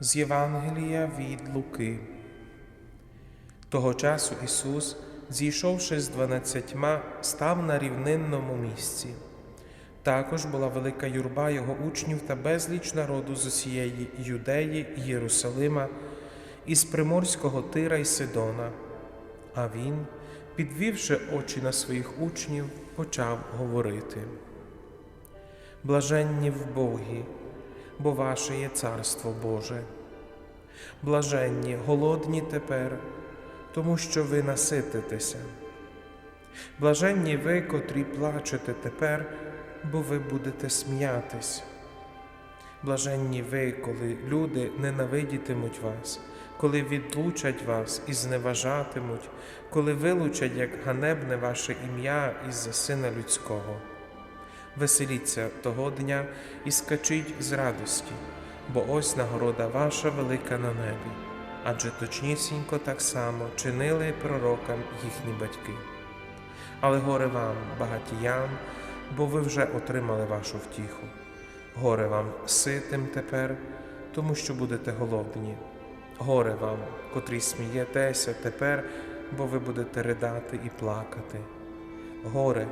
З Євангелія від Луки. Того часу Ісус, зійшовши з дванадцятьма, став на рівнинному місці. Також була велика юрба його учнів та безліч народу з усієї Юдеї, Єрусалима, із приморського Тира й Сидона. А він, підвівши очі на своїх учнів, почав говорити. Блаженні в Богі, бо ваше є Царство Боже. Блаженні, голодні тепер, тому що ви насититеся. Блаженні ви, котрі плачете тепер, бо ви будете сміятись. Блаженні ви, коли люди ненавидітимуть вас, коли відлучать вас і зневажатимуть, коли вилучать як ганебне ваше ім'я із-за Сина Людського. Веселіться того дня і скачіть з радості, бо ось нагорода ваша велика на небі, адже точнісінько так само чинили пророкам їхні батьки. Але горе вам, багатіям, бо ви вже отримали вашу втіху. Горе вам ситим тепер, тому що будете голодні. Горе вам, котрі смієтеся тепер, бо ви будете ридати і плакати. Горе,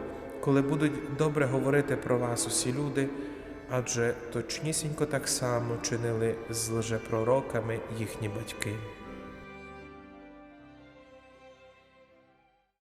коли будуть добре говорити про вас усі люди, адже точнісінько так само чинили з лжепророками їхні батьки.